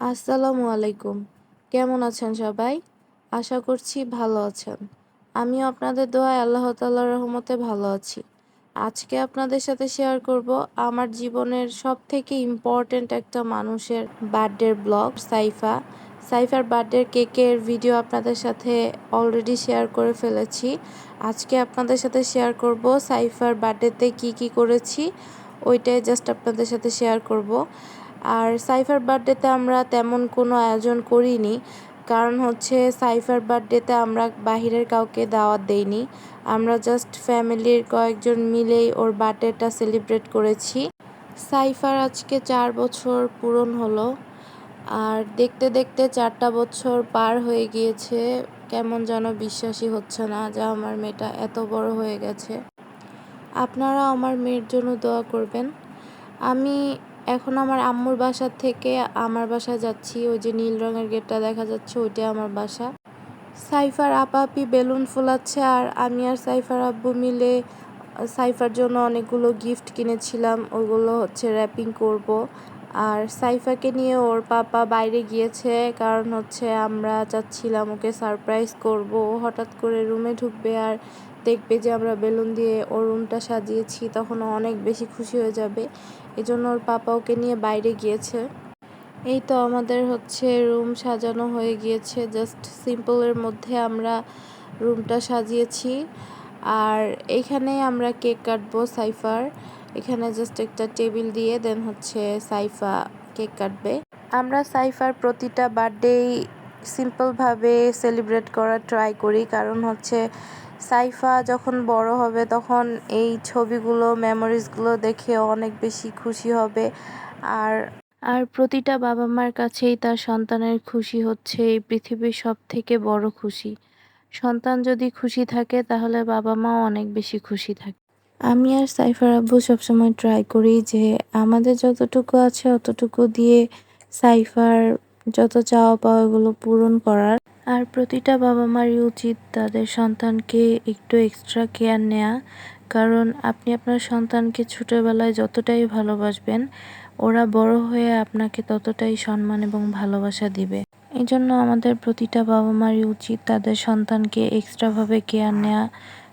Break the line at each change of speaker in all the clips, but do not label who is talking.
আসসালামু আলাইকুম। কেমন আছেন সবাই? আশা করছি ভালো আছেন। আমিও আপনাদের দোয়ায় আল্লাহ তাল্লাহ রহমতে ভালো আছি। আজকে আপনাদের সাথে শেয়ার করব আমার জীবনের সব থেকে ইম্পর্ট্যান্ট একটা মানুষের বার্থডের ব্লগ সাইফা। সাইফার বার্থডের কেকের ভিডিও আপনাদের সাথে অলরেডি শেয়ার করে ফেলেছি। আজকে আপনাদের সাথে শেয়ার করব সাইফার বার্থডেতে কি কি করেছি, ওইটাই জাস্ট আপনাদের সাথে শেয়ার করব। আর সাইফার বার্থডেতে আমরা তেমন কোনো আয়োজন করিনি। কারণ হচ্ছে সাইফার বার্থডেতে আমরা বাহিরের কাউকে দাওয়াত দেইনি। আমরা জাস্ট ফ্যামিলির কয়েকজন মিলেই ওর বার্থডেটা সেলিব্রেট করেছি। সাইফার আজকে চার বছর পূরণ হলো। আর দেখতে দেখতে চারটা বছর পার হয়ে গিয়েছে। কেমন যেন বিশ্বাসই হচ্ছে না যে আমার মেয়েটা এত বড় হয়ে গেছে। আপনারা আমার মেয়ের জন্য দোয়া করবেন। আমি এখন আমার আম্মুর বাসা থেকে আমার বাসায় যাচ্ছি। ওই যে নীল রঙের গেটটা দেখা যাচ্ছে, ওইটাই আমার বাসা। সাইফার আপাপি বেলুন ফুলাচ্ছে আর আমি আর সাইফার আব্বু মিলে, সাইফার জন্য অনেকগুলো গিফট কিনেছিলাম, ওগুলো হচ্ছে র্যাপিং করব। আর সাইফাকে নিয়ে ওর পাপা বাইরে গিয়েছে, কারণ হচ্ছে আমরা চাচ্ছিলাম ওকে সারপ্রাইজ করব। হঠাৎ করে রুমে ঢুকবে আর দেখবে যে আমরা বেলুন দিয়ে ওর রুমটা সাজিয়েছি, তখন অনেক বেশি খুশি হয়ে যাবে। এজন্য ওর পাপা ওকে নিয়ে বাইরে গিয়েছে। এই তো আমাদের হচ্ছে রুম সাজানো হয়ে গিয়েছে। জাস্ট সিম্পলের মধ্যে আমরা রুমটা সাজিয়েছি। আর এইখানে আমরা কেক কাটবো সাইফার। এখানে জাস্ট একটা টেবিল দিয়ে, দেন হচ্ছে সাইফা কেক কাটবে। আমরা সাইফার প্রতিটা বার্থডেই সিম্পলভাবে সেলিব্রেট করার ট্রাই করি। কারণ হচ্ছে সাইফা যখন বড় হবে তখন এই ছবিগুলো মেমোরিজগুলো দেখে অনেক বেশি খুশি হবে। আর আর প্রতিটা বাবা মার কাছেই তার সন্তানের খুশি হচ্ছে এই পৃথিবীর সব থেকে বড় খুশি। সন্তান যদি খুশি থাকে তাহলে বাবা মাও অনেক বেশি খুশি থাকে। আমি আর সাইফার আব্বু সবসময় ট্রাই করি যে আমাদের যতটুকু আছে অতটুকু দিয়ে সাইফার যত চাওয়া পাওয়াগুলো পূরণ করার। আর প্রতিটা বাবা মারই উচিত তাদের সন্তানকে একটু এক্সট্রা কেয়ার নেয়া। কারণ আপনি আপনার সন্তানকে ছোটোবেলায় যতটাই ভালোবাসবেন, ওরা বড় হয়ে আপনাকে ততটাই সম্মান এবং ভালোবাসা দিবে। এই জন্য আমাদের প্রতিটা বাবা মারই উচিত তাদের সন্তানকে এক্সট্রাভাবে কেয়ার নেয়া।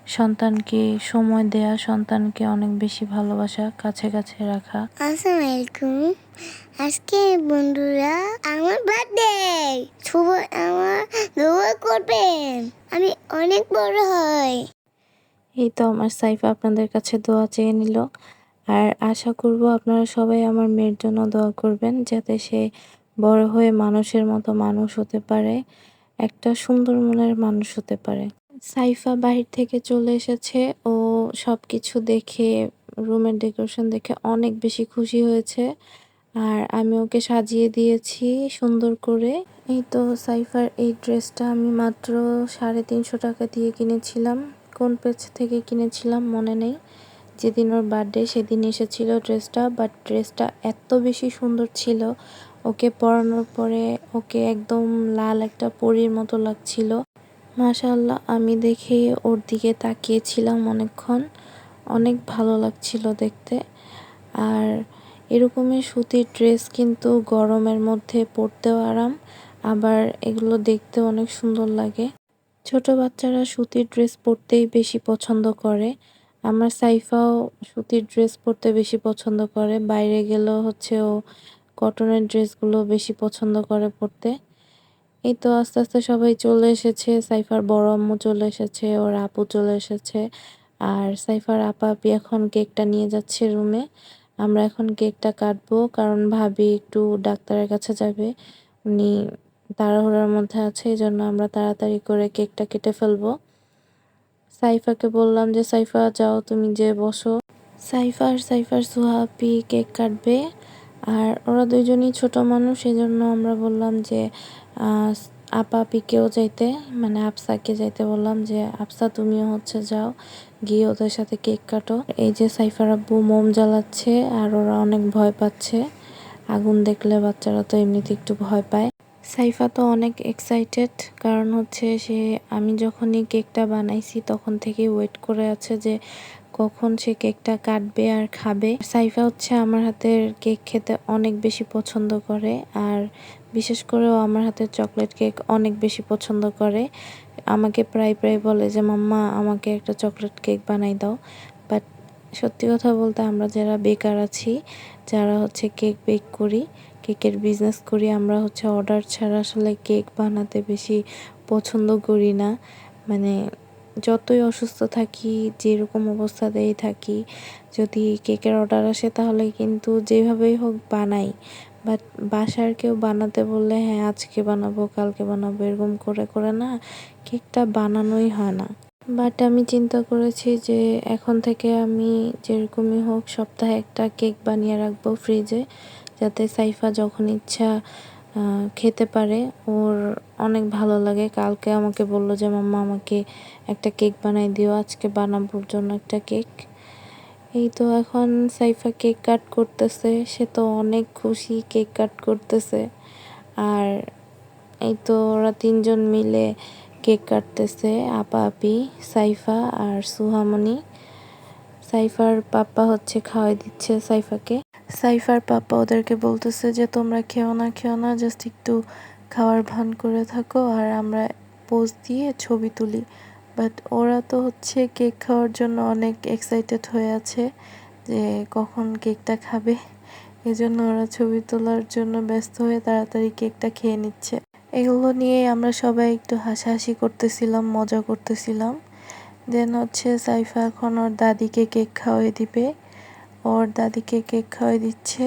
সন্তানকে সময় দেয়া সন্তানকে অনেক বেশি ভালোবাসা কাছে কাছে রাখা।
আসসালামু আলাইকুম আজকে বন্ধুরা আমার বার্থডে শুভ আমার দোয়া করবেন। আমি অনেক বড় হই।
এই তো আমার সাইফা আপনাদের কাছে দোয়া চেয়ে নিল। আর আশা করব আপনারা সবাই আমার মেয়ের জন্য দোয়া করবেন যাতে সে বড় হয়ে মানুষের মতো মানুষ হতে পারে একটা সুন্দর মনের মানুষ হতে পারে। সাইফা বাহির থেকে চলে এসেছে ও সব কিছু দেখে রুমের ডেকোরেশন দেখে অনেক বেশি খুশি হয়েছে। আর আমি ওকে সাজিয়ে দিয়েছি সুন্দর করে। এই তো সাইফার এই ড্রেসটা আমি মাত্র সাড়ে তিনশো টাকা দিয়ে কিনেছিলাম। কোন পেজ থেকে কিনেছিলাম মনে নেই। যেদিন ওর বার্থডে সেদিন এসেছিল ড্রেসটা বাট ড্রেসটা এত বেশি সুন্দর ছিল। ওকে পরানোর পরে ওকে একদম লাল একটা পরীর মতো লাগছিল। মাশাল্লাহ আমি দেখে ওর দিকে তাকিয়েছিলাম অনেকক্ষণ। অনেক ভালো লাগছিল দেখতে। আর এরকমের সুতির ড্রেস কিন্তু গরমের মধ্যে পরতেও আরাম, আবার এগুলো দেখতে অনেক সুন্দর লাগে। ছোট বাচ্চারা সুতির ড্রেস পরতেই বেশি পছন্দ করে। আমার সাইফাও সুতির ড্রেস পরতে বেশি পছন্দ করে। বাইরে গেলেও হচ্ছে ও কটনের ড্রেসগুলো বেশি পছন্দ করে পরতে। এই তো আস্তে আস্তে সবাই চলে এসেছে। সাইফার বড় আম্মু চলে এসেছে, ওর আপু চলে এসেছে। আর সাইফার আপা আপি এখন কেকটা নিয়ে যাচ্ছে রুমে। আমরা এখন কেকটা কাটবো, কারণ ভাবি একটু ডাক্তারের কাছে যাবে। উনি তাড়াহুড়ার মধ্যে আছে এই জন্য আমরা তাড়াতাড়ি করে কেকটা কেটে ফেলব। সাইফাকে বললাম যে, সাইফা, যাও তুমি যে বসো। সাইফার সাইফার সুহাপি কেক কাটবে। আর ওরা দুইজনই ছোট মানুষ এই জন্য আমরা বললাম যে আপা পিকেও যাইতে মানে আফসাকে যাইতে বললাম যে আফসা তুমিও হচ্ছে যাও, গিয়ে ওদের সাথে কেক কাটো। এই যে সাইফার আব্বু মোম জ্বালাচ্ছে আর ওরা অনেক ভয় পাচ্ছে। আগুন দেখলে বাচ্চারা তো এমনিতে একটু ভয় পায়। সাইফা তো অনেক এক্সাইটেড কারণ হচ্ছে সে, আমি যখনই কেকটা বানাইছি তখন থেকেই ওয়েট করে আছে যে কখন সে কেকটা কাটবে আর খাবে। সাইফা হচ্ছে আমার হাতের কেক খেতে অনেক বেশি পছন্দ করে। আর বিশেষ করে ও আমার হাতের চকলেট কেক অনেক বেশি পছন্দ করে। আমাকে প্রায় প্রায় বলে যে, মাম্মা, আমাকে একটা চকলেট কেক বানাই দাও। বাট সত্যি কথা বলতে আমরা যারা বেকার আছি, যারা হচ্ছে কেক বেক করি, কেকের বিজনেস করি, আমরা হচ্ছে অর্ডার ছাড়া আসলে কেক বানাতে বেশি পছন্দ করি না। মানে যতই অসুস্থ থাকি, যেরকম অবস্থাতেই থাকি, যদি কেকের অর্ডার আসে তাহলে কিন্তু যেভাবেই হোক বানাই। বাট বাসার কেউ বানাতে বললে হ্যাঁ আজকে বানাবো, কালকে বানাবো, এরকম করে করে না, কেকটা বানানোই হয় না। বাট আমি চিন্তা করেছি যে, এখন থেকে আমি যেরকমই হোক সপ্তাহে একটা কেক বানিয়ে রাখব ফ্রিজে যাতে সাইফা যখন ইচ্ছা খেতে পারে। ওর অনেক ভালো লাগে। কালকে আমাকে বলল যে, মাম্মা, আমাকে একটা কেক বানাই দিও। আজকে বানাবোর জন্য একটা কেক। এই তো এখন সাইফা কেক কাট করতেছে। সে তো অনেক খুশি কেক কাট করতেছে। আর এই তো ওরা তিনজন মিলে কেক কাটতেছে, আপা, আপি, সাইফা আর সুহামণি। সাইফার পাপ্পা হচ্ছে খাওয়াই দিচ্ছে সাইফাকে। সাইফার পাপ্পা ওদেরকে বলতেছে যে, তোমরা খেও না খেও না জাস্ট একটু খাওয়ার ভান করে থাকো আর আমরা পোজ দিয়ে ছবি তুলি। বাট ওরা তো হচ্ছে কেক খাওয়ার জন্য অনেক এক্সাইটেড হয়ে আছে যে, কখন কেকটা খাবে? এজন্য ওরা ছবি তোলার জন্য ব্যস্ত হয়ে তাড়াতাড়ি কেকটা খেয়ে নিচ্ছে। এগুলো নিয়ে আমরা সবাই একটু হাসাহাসি করতেছিলাম, মজা করতেছিলাম। দেন হচ্ছে সাইফা এখন ওর দাদিকে কেক খাওয়াই দিবে। ওর দাদিকে কেক খাওয়াই দিচ্ছে।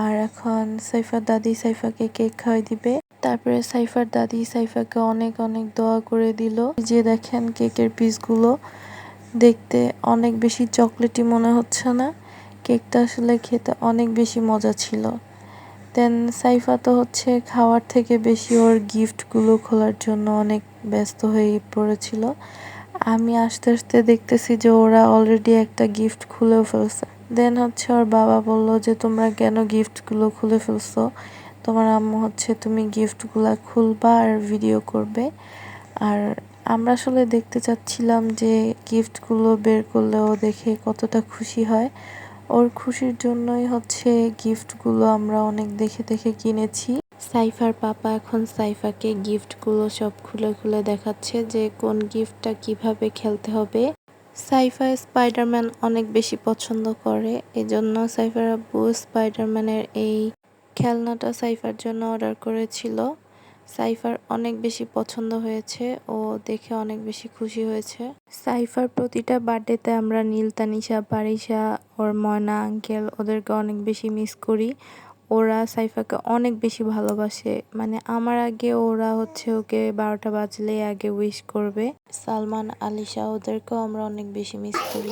আর এখন সাইফার দাদি সাইফাকে কেক খাওয়াই দিবে। তারপরে সাইফার দাদি সাইফাকে অনেক অনেক দোয়া করে দিল। যে দেখেন কেকের পিসগুলো। দেখতে অনেক বেশি চকলেটি মনে হচ্ছে না। কেকটা আসলে খেতে অনেক বেশি মজা ছিল। দেন সাইফা তো হচ্ছে খাওয়ার থেকে বেশি ওর গিফটগুলো খোলার জন্য অনেক ব্যস্ত হয়ে পড়েছিল। আমি আস্তে আস্তে দেখতেছি যে ওরা অলরেডি একটা গিফট খুলেও ফেলছে। দেন হচ্ছে ওর বাবা বলল যে, তোমরা কেন গিফটগুলো খুলে ফেলছো? তোমার আম্মু হচ্ছে তুমি গিফটগুলা খুলবা আর ভিডিও করবে। আর আমরা আসলে দেখতে চাচ্ছিলাম যে গিফটগুলো বের করলে ও দেখে কতটা খুশি হয়। ওর খুশির জন্যই হচ্ছে গিফটগুলো আমরা অনেক দেখে দেখে কিনেছি। সাইফার পাপা এখন সাইফাকে গিফটগুলো সব খুলে খুলে দেখাচ্ছে যে কোন গিফটটা কীভাবে খেলতে হবে। সাইফা স্পাইডারম্যান অনেক বেশি পছন্দ করে, এজন্য সাইফার আব্বু স্পাইডারম্যানের এই খেলনাটা সাইফার জন্য অর্ডার করেছিল। সাইফার অনেক বেশি পছন্দ হয়েছে ও দেখে অনেক বেশি খুশি হয়েছে। সাইফার প্রতিটা বার্থডেতে আমরা নীল তানিশা বারিশা ওর ময়না আঙ্কেল ওদেরকে অনেক বেশি মিস করি। ওরা সাইফাকে অনেক বেশি ভালোবাসে। মানে আমার আগে ওরা হচ্ছে ওকে বারোটা বাজলে আগে উইশ করবে। সালমান, আলিশা, ওদেরকেও আমরা অনেক বেশি মিস করি।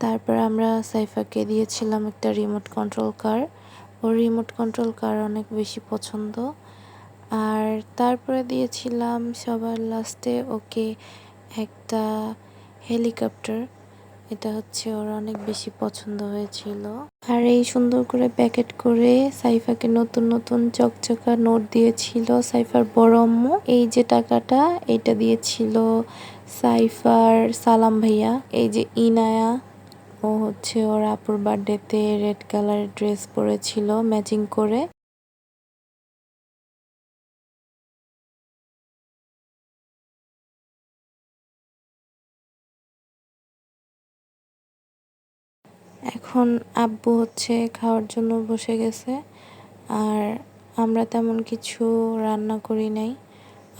তারপর আমরা সাইফাকে দিয়েছিলাম একটা রিমোট কন্ট্রোল কার ওর রিমোট কন্ট্রোল কার অনেক বেশি পছন্দ। আর তারপরে দিয়েছিলাম সবার লাস্টে ওকে একটা হেলিকপ্টার এটা হচ্ছে ওর অনেক বেশি পছন্দ হয়েছিল। আর এই সুন্দর করে প্যাকেট করে সাইফাকে নতুন নতুন চকচকা নোট দিয়েছিল সাইফার বড় আম্মু। এই যে টাকাটা, এটা দিয়েছিল সাইফার সালাম ভাইয়া। এই যে ইনায়া ও হচ্ছে ওর আপুর বার্থডেতে রেড কালারের ড্রেস পরেছিল, ম্যাচিং করে। এখন আব্বু হচ্ছে খাওয়ার জন্য বসে গেছে, আর আমরা তেমন কিছু রান্না করি নাই।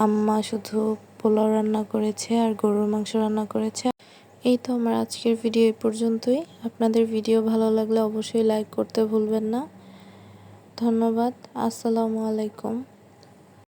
আম্মা শুধু পোলাও রান্না করেছে আর গরুর মাংস রান্না করেছে। এই তো আমার আজকের ভিডিও এই পর্যন্তই। আপনাদের ভিডিও ভালো লাগলে অবশ্যই লাইক করতে ভুলবেন না। ধন্যবাদ। আসসালামু আলাইকুম।